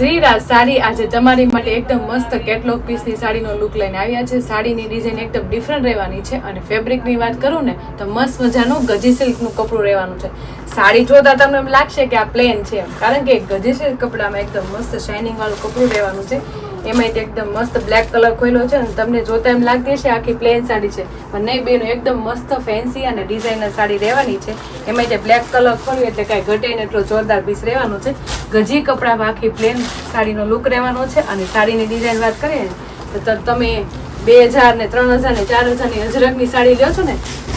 શ્રીરાજ સાડી આજે તમારી માટે એકદમ મસ્ત કેટલોગ પીસની સાડીનો લુક લઈને આવ્યા છે. સાડીની ડિઝાઇન એકદમ ડિફરન્ટ રહેવાની છે અને ફેબ્રિકની વાત કરું ને, તો મસ્ત મજાનું ગજી સિલ્કનું કપડું રહેવાનું છે. સાડી જોતા તમને એમ લાગશે કે આ પ્લેન છે કારણ કે ગજી સિલ્ક કપડામાં એકદમ મસ્ત શાઇનિંગ વાળું કપડું રહેવાનું છે. એમાં તે એકદમ મસ્ત બ્લેક કલર ખોલ્યો છે અને તમને જોતા એમ લાગતી છે આખી પ્લેન સાડી છે. પણ નહીં, બેનો, એકદમ મસ્ત ફેન્સી અને ડિઝાઇનર સાડી રહેવાની છે. એમાં તે બ્લેક કલર ખોલ્યું એટલે કાંઈ ઘટે ને એટલો જોરદાર પીસ રહેવાનો છે. ગજી કપડામાં આખી પ્લેન સાડીનો લુક રહેવાનો છે અને સાડીની ડિઝાઇન વાત કરીએ ને, તો તમે બે હજાર ને ત્રણ હજાર ને ચાર હજારની અજરકની સાડી લ્યો છો ને,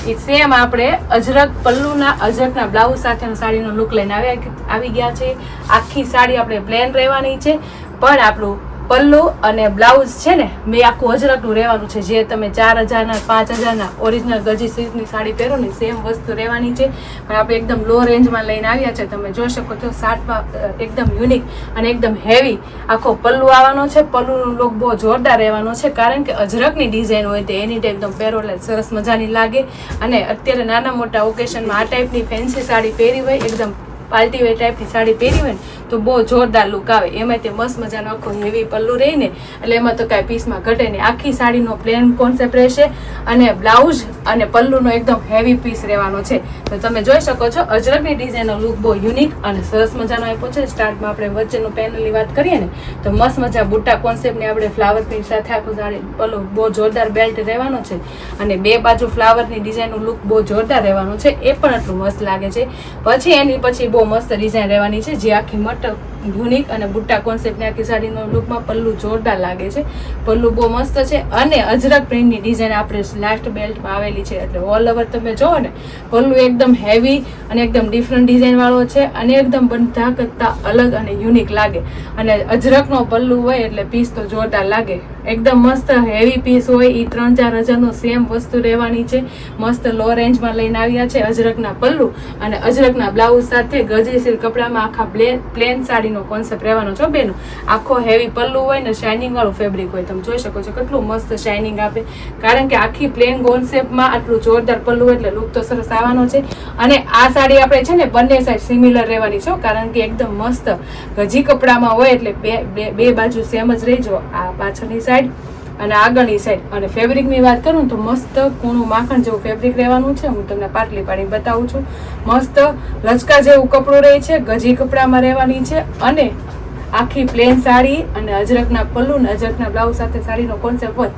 એ સેમ આપણે અજરક, પલ્લુના અજરકના બ્લાઉઝ સાથેનો સાડીનો લુક લઈને આવ્યા આવી ગયા છે આખી સાડી આપણે પ્લેન રહેવાની છે. પણ આપણું પલ્લુ અને બ્લાઉઝ છે ને, મેં આખું અજરકનું રહેવાનું છે. જે તમે ચાર હજારના, પાંચ હજારના ઓરિજિનલ ગજી સિલ્કની સાડી પહેરો ને સેમ વસ્તુ રહેવાની છે. પણ આપણે એકદમ લો રેન્જમાં લઈને આવ્યા છે. તમે જોઈ શકો છો સાટમાં એકદમ યુનિક અને એકદમ હેવી આખો પલ્લુ આવવાનો છે. પલ્લુનો લોક બહુ જોરદાર રહેવાનો છે, કારણ કે અજરકની ડિઝાઇન હોય તે એની ટાઈમ એકદમ પહેરો એટલે સરસ મજાની લાગે. અને અત્યારે નાના મોટા ઓકેશનમાં આ ટાઈપની ફેન્સી સાડી પહેરી હોય, એકદમ પાર્ટી વેર ટાઈપની સાડી પહેરી હોય ને, તો બહુ જોરદાર લુક આવે. એમાં તે મસ્ત મજાનો આખો હેવી પલ્લુ રહી ને, એટલે એમાં તો કાંઈ પીસમાં ઘટે નહીં. આખી સાડીનો પ્લેન કોન્સેપ્ટ રહેશે અને બ્લાઉઝ અને પલ્લુનો એકદમ હેવી પીસ રહેવાનો છે. તો તમે જોઈ શકો છો, અજરકની ડિઝાઇનનો લુક બહુ યુનિક અને સરસ મજાનો આપ્યો છે. સ્ટાર્ટમાં આપણે વચ્ચેનું પેનલની વાત કરીએ ને, તો મસ્ત મજા બુટ્ટા કોન્સેપ્ટની આપણે ફ્લાવર પ્રિન્ટ સાથે આખું સાડી, પલ્લુ બહુ જોરદાર બેલ્ટ રહેવાનો છે. અને બે બાજુ ફ્લાવરની ડિઝાઇનનું લુક બહુ જોરદાર રહેવાનું છે. એ પણ એટલું મસ્ત લાગે છે. પછી એની પછી બહુ મસ્ત ડિઝાઇન રહેવાની છે. જે આખી મટ યુનિક અને બુટ્ટા કોન્સેપ્ટની આખી સાડીનો લુકમાં પલ્લુ જોરદાર લાગે છે. પલ્લુ બહુ મસ્ત છે અને અજરક પ્રિન્ટની ડિઝાઇન આપણે લાસ્ટ બેલ્ટમાં આવેલી છે. એટલે ઓલ ઓવર તમે જોવો ને, પલ્લુ એકદમ હેવી અને એકદમ ડિફરન્ટ ડિઝાઇનવાળો છે અને એકદમ બધા કરતાં અલગ અને યુનિક લાગે. અને અજરકનો પલ્લુ હોય એટલે પીસ તો જોરદાર લાગે. એકદમ મસ્ત હેવી પીસ હોય એ ત્રણ ચાર હજારનો સેમ વસ્તુ રહેવાની છે. મસ્ત લો રેન્જમાં લઈને આવ્યા છે અજરકના પલ્લુ અને અજરકના બ્લાઉઝ સાથે ગજી સિલ્ક કપડામાં આખા પ્લેન સાડીનો કોન્સેપ્ટ રહેવાનો છો બેનો. આખો હેવી પલ્લુ હોય ને શાઇનિંગ વાળું ફેબ્રિક હોય. તમે જોઈ શકો છો કેટલું મસ્ત શાઇનિંગ આપે. કારણ કે આખી પ્લેન કોન્સેપ્ટમાં આટલું જોરદાર પલ્લુ એટલે લુક તો સરસ આવવાનો છે. અને આ સાડી આપણે છે ને બંને સાઈડ સિમિલર રહેવાની છો કારણ કે એકદમ મસ્ત ગજી કપડામાં હોય એટલે બે બે બાજુ સેમ જ રહેજો આ પાછળની સાઈડ અને આગળની સાઈડ અને ફેબ્રિકની વાત કરું તો મસ્ત કૂણું માખણ જેવું ફેબ્રિક રહેવાનું છે. હું તમને પાટલી પાડી બતાવું છું. મસ્ત લચકા જેવું કપડું રહે છે, ગજી કપડામાં રહેવાની છે, અને આખી પ્લેન સાડી અને અજરકના પલ્લુ અને અજરકના બ્લાઉઝ સાથે સાડીનો કોન્સેપ્ટ હોય.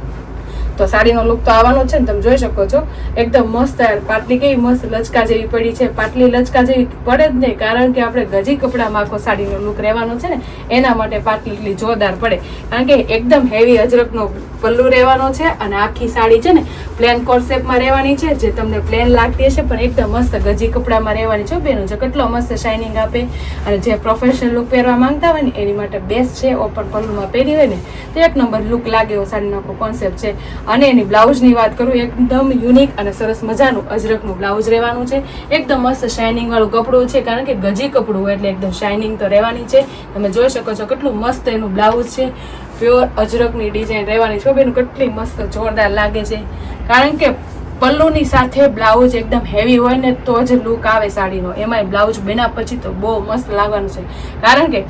તો સાડીનો લુક તો આવવાનો છે ને તમે જોઈ શકો છો. એકદમ મસ્ત પાટલી કેવી મસ્ત લચકા જેવી પડી છે. પાટલી લચકા જેવી પડે જ નહીં કારણ કે આપણે ગજી કપડામાં આખો સાડીનો લુક રહેવાનો છે ને, એના માટે પાટલી એટલી જોરદાર પડે. કારણ કે એકદમ હેવી અજરકનો પલ્લુ રહેવાનો છે અને આખી સાડી છે ને પ્લેન કોન્સેપ્ટમાં રહેવાની છે, જે તમને પ્લેન લાગતી હશે, પણ એકદમ મસ્ત ગજી કપડામાં રહેવાની છે. બેનો જો કેટલો મસ્ત શાઇનિંગ આપે અને જે પ્રોફેશનલ લુક પહેરવા માંગતા હોય ને, એની માટે બેસ્ટ છે. ઓપન પલ્લુમાં પહેરી હોય ને, તો એક નંબર લુક લાગે એવો સાડીનો આખો કોન્સેપ્ટ છે. અને એની બ્લાઉઝની વાત કરું, એકદમ યુનિક અને સરસ મજાનું અજરકનું બ્લાઉઝ રહેવાનું છે. એકદમ મસ્ત શાઇનિંગવાળું કપડું છે, કારણ કે ગજી કપડું હોય એટલે એકદમ શાઇનિંગ તો રહેવાની છે. તમે જોઈ શકો છો કેટલું મસ્ત એનું બ્લાઉઝ છે. પ્યોર અજરકની ડિઝાઇન રહેવાની છે. બેનું, કેટલી મસ્ત જોરદાર લાગે છે. કારણ કે પલ્લુની સાથે બ્લાઉઝ એકદમ હેવી હોય ને તો જ લુક આવે સાડીનો. એમાંય બ્લાઉઝ બેના પછી તો બહુ મસ્ત લાગવાનું છે. કારણ કે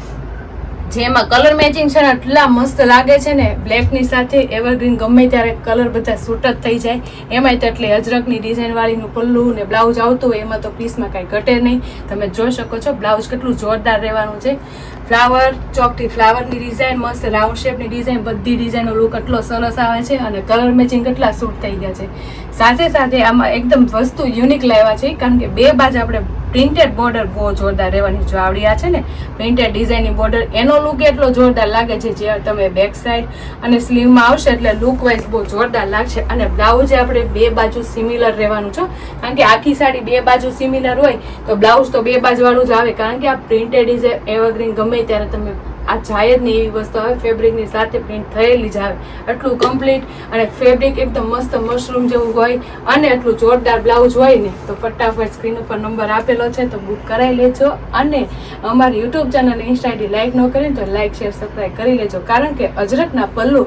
જેમાં કલર મેચિંગ છે ને એટલા મસ્ત લાગે છે ને બ્લેકની સાથે એવરગ્રીન ગમે ત્યારે કલર બધા સૂટ જ થઈ જાય. એમાંય તો એટલે અજરકની ડિઝાઇનવાળીનું પલ્લું ને બ્લાઉઝ આવતું હોય, એમાં તો પીસમાં કાંઈ ઘટે નહીં. તમે જોઈ શકો છો બ્લાઉઝ કેટલું જોરદાર રહેવાનું છે. ફ્લાવર, ચોકથી ફ્લાવરની ડિઝાઇન, મસ્ત રાઉન્ડ શેપની ડિઝાઇન, બધી ડિઝાઇનનો લુક એટલો સરસ આવે છે અને કલર મેચિંગ કેટલા સૂટ થઈ ગયા છે. સાથે સાથે આમાં એકદમ વસ્તુ યુનિક લાવ્યા છે, કારણ કે બે બાજુ આપણે પ્રિન્ટેડ બોર્ડર બહુ જોરદાર રહેવાની જો આવડી છે ને પ્રિન્ટેડ ડિઝાઇનની બોર્ડર એનો લુક એટલો જોરદાર લાગે છે જે તમે બેક સાઈડ અને સ્લીવમાં આવશે એટલે લુક વાઇઝ બહુ જોરદાર લાગશે અને બ્લાઉઝ આપણે બે બાજુ સિમિલર રહેવાનું છો. કારણ કે આખી સાડી બે બાજુ સિમિલર હોય, તો બ્લાઉઝ તો બે બાજુવાળું જ આવે, કારણ કે આ પ્રિન્ટેડ ડિઝાઇન એવરગ્રીન ગમે ત્યારે તમે આ જાય એવી વસ્તુ આવે, ફેબ્રિકની સાથે પ્રિન્ટ થયેલી જ આવે. એટલું કમ્પ્લીટ અને ફેબ્રિક એકદમ મસ્ત મશરૂમ જેવું હોય અને એટલું જોરદાર બ્લાઉઝ હોય ને, તો ફટાફટ સ્ક્રીન ઉપર નંબર આપેલો છે, તો બુક કરાવી લેજો. અને અમારી YouTube channel insta ID like ન કરી તો લાઇક શેર સબસ્ક્રાઈબ કરી લેજો. કારણ કે અજરકના પલ્લુ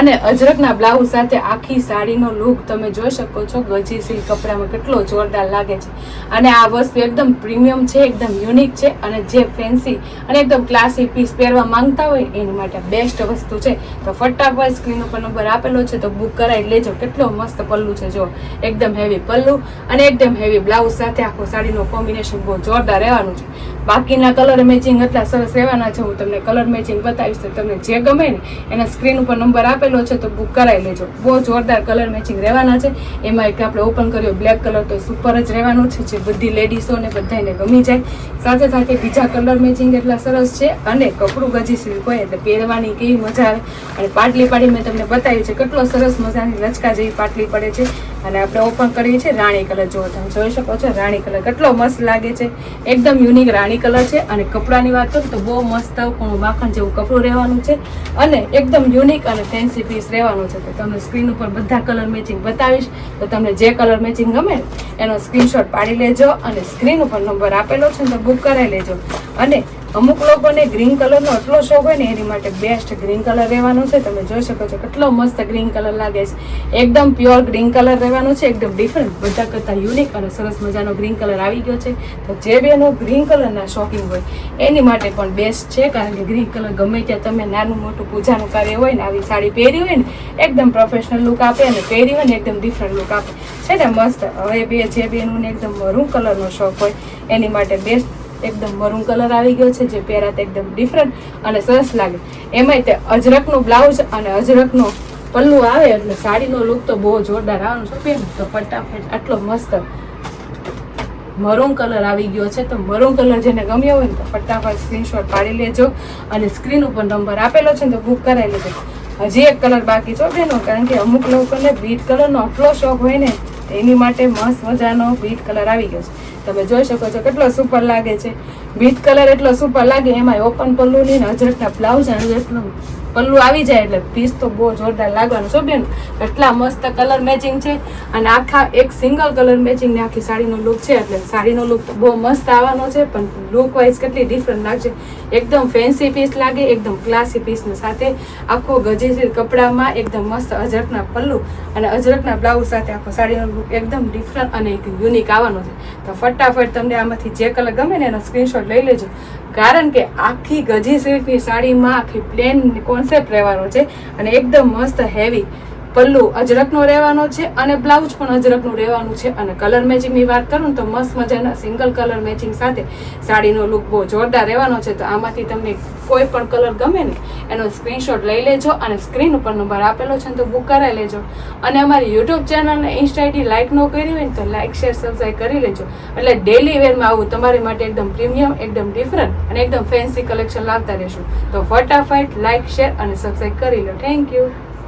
અને અજરકના બ્લાઉઝ સાથે આખી સાડીનો લુક તમે જોઈ શકો છો ગજી સિલ્ક કપડામાં કેટલો જોરદાર લાગે છે. અને આ વસ્તુ એકદમ પ્રીમિયમ છે, એકદમ યુનિક છે અને જે ફેન્સી અને એકદમ ક્લાસી પીસ પહેરવા લેવા માંગતા હોય એની માટે બેસ્ટ વસ્તુ છે. તો ફટાફટ સ્ક્રીન ઉપર નંબર આપેલો છે તો બુક કરાવી લેજો. કેટલો મસ્ત પલ્લુ છે જો. એકદમ હેવી પલ્લુ અને એકદમ હેવી બ્લાઉઝ સાથે આખો સાડીનો કોમ્બિનેશન બહુ જોરદાર રહેવાનું છે. બાકીના કલર મેચિંગ એટલા સરસ રહેવાના છે. હું તમને કલર મેચિંગ બતાવીશ તો તમને જે ગમે ને એના સ્ક્રીન ઉપર નંબર આપેલો છે તો બુક કરાવી લેજો. બહુ જોરદાર કલર મેચિંગ રહેવાના છે. એમાં એક આપણે ઓપન કર્યો બ્લેક કલર તો સુપર જ રહેવાનું છે જે બધી લેડીઝોને બધાને ગમી જાય. સાથે સાથે બીજા કલર મેચિંગ એટલા સરસ છે અને કપડું ગજી સિલ્ક હોય એટલે પહેરવાની કેવી મજા આવે. અને પાટલી પાડી મેં તમને બતાવ્યું છે કેટલો સરસ મજાની લચકા જેવી પાટલી પડે છે. અને આપણે ઓપન કરીએ છીએ રાણી કલર જો તમે જોઈ શકો છો રાણી કલર કેટલો મસ્ત લાગે છે. એકદમ યુનિક રાણી કલર છે અને કપડાની વાત કરું તો બહુ મસ્ત કોણું માખણ જેવું કપડું રહેવાનું છે અને એકદમ યુનિક અને ફેન્સી પીસ રહેવાનું છે. તો તમને સ્ક્રીન ઉપર બધા કલર મેચિંગ બતાવીશ. તો તમને જે કલર મેચિંગ ગમે એનો સ્ક્રીનશોટ પાડી લેજો અને સ્ક્રીન ઉપર નંબર આપેલો છે તો બુક કરાવી લેજો. અને અમુક લોકોને ગ્રીન કલરનો એટલો શોખ હોય ને એની માટે બેસ્ટ ગ્રીન કલર રહેવાનો છે. તમે જોઈ શકો છો કેટલો મસ્ત ગ્રીન કલર લાગે છે. એકદમ પ્યોર ગ્રીન કલર રહેવાનો છે, એકદમ ડિફરન્ટ બધા કરતાં યુનિક અને સરસ મજાનો ગ્રીન કલર આવી ગયો છે. તો જે બેનો ગ્રીન કલરના શોખીન હોય, એની માટે પણ બેસ્ટ છે. કારણ કે ગ્રીન કલર ગમે ત્યાં તમે નાનું મોટું પૂજાનું કાર્ય હોય ને આવી સાડી પહેરી હોય ને, એકદમ પ્રોફેશનલ લુક આપે અને પહેરી હોય ને એકદમ ડિફરન્ટ લુક આપે. છે ને મસ્ત? હવે બે જે બેનું એકદમ મરૂન કલરનો શોખ હોય, એની માટે બેસ્ટ એકદમ મરૂન કલર આવી ગયો છે, જે પહેરાત એકદમ ડિફરન્ટ અને સરસ લાગે. એમાંય તે અજરકનું બ્લાઉઝ અને અજરકનો પલ્લુ આવે, એટલે સાડીનો લુક તો બહુ જોરદાર આવવાનો છે. પહેરું તો ફટાફટ આટલો મસ્ત મરૂન કલર આવી ગયો છે. તો મરૂન કલર જેને ગમ્યો હોય ને તો ફટાફટ સ્ક્રીનશોટ પાડી લેજો અને સ્ક્રીન ઉપર નંબર આપેલો છે ને તો બુક કરાવી લેજો. હજી એક કલર બાકી છો બેનો, કારણ કે અમુક લોકોને બીટ કલરનો આટલો શોખ હોય ને એની માટે મસ્ત મજાનો બીટ કલર આવી ગયો છે. તમે જોઈ શકો છો કેટલો સુપર લાગે છે. બીટ કલર એટલો સુપર લાગે એમાં ઓપન પલ્લુની ને અજરકના બ્લાઉઝ અને અજરકનું પલ્લુ આવી જાય એટલે પીસ તો બહુ જોરદાર લાગવાનું છો બેન. એટલા મસ્ત કલર મેચિંગ છે અને આખા એક સિંગલ કલર મેચિંગ ને આખી સાડીનો લુક છે એટલે સાડીનો લુક તો બહુ મસ્ત આવવાનો છે, પણ લુક વાઇઝ કેટલી ડિફરન્ટ લાગશે. એકદમ ફેન્સી પીસ લાગે, એકદમ ક્લાસી પીસની સાથે આખો ગજેસીર કપડામાં એકદમ મસ્ત અજરકના પલ્લુ અને અજરકના બ્લાઉઝ સાથે આખો સાડીનો લુક એકદમ ડિફરન્ટ અને એક યુનિક આવવાનો છે. તો ફટાફટ તમને આમાંથી જે કલર ગમે ને એનો સ્ક્રીનશોટ લઈ લેજો. કારણ કે આખી ગજી સિલ્કની સાડીમાં આખી પ્લેન કોન્સેપ્ટ રહેવાનો છે અને એકદમ મસ્ત હેવી પલ્લુ અજરકનો રહેવાનો છે અને બ્લાઉઝ પણ અજરકનું રહેવાનું છે અને કલર મેચિંગની વાત કરું તો મસ્ત મજાના સિંગલ કલર મેચિંગ સાથે સાડીનો લુક બહુ જોરદાર રહેવાનો છે. તો આમાંથી તમને કોઈ પણ કલર ગમે ને એનો સ્ક્રીનશોટ લઈ લેજો અને સ્ક્રીન ઉપર નંબર આપેલો છે તો બુક કરાવી લેજો. અને અમારી યુટ્યુબ ચેનલને ઇન્સ્ટા આઈડી લાઇક ન કરી હોય ને તો લાઇક શેર સબસ્ક્રાઈબ કરી લેજો. એટલે ડેલી વેરમાં આવું તમારી માટે એકદમ પ્રીમિયમ એકદમ ડિફરન્ટ અને એકદમ ફેન્સી કલેક્શન લાવતા રહેશું. તો ફટાફટ લાઇક શેર અને સબસ્ક્રાઈબ કરી લો. Thank you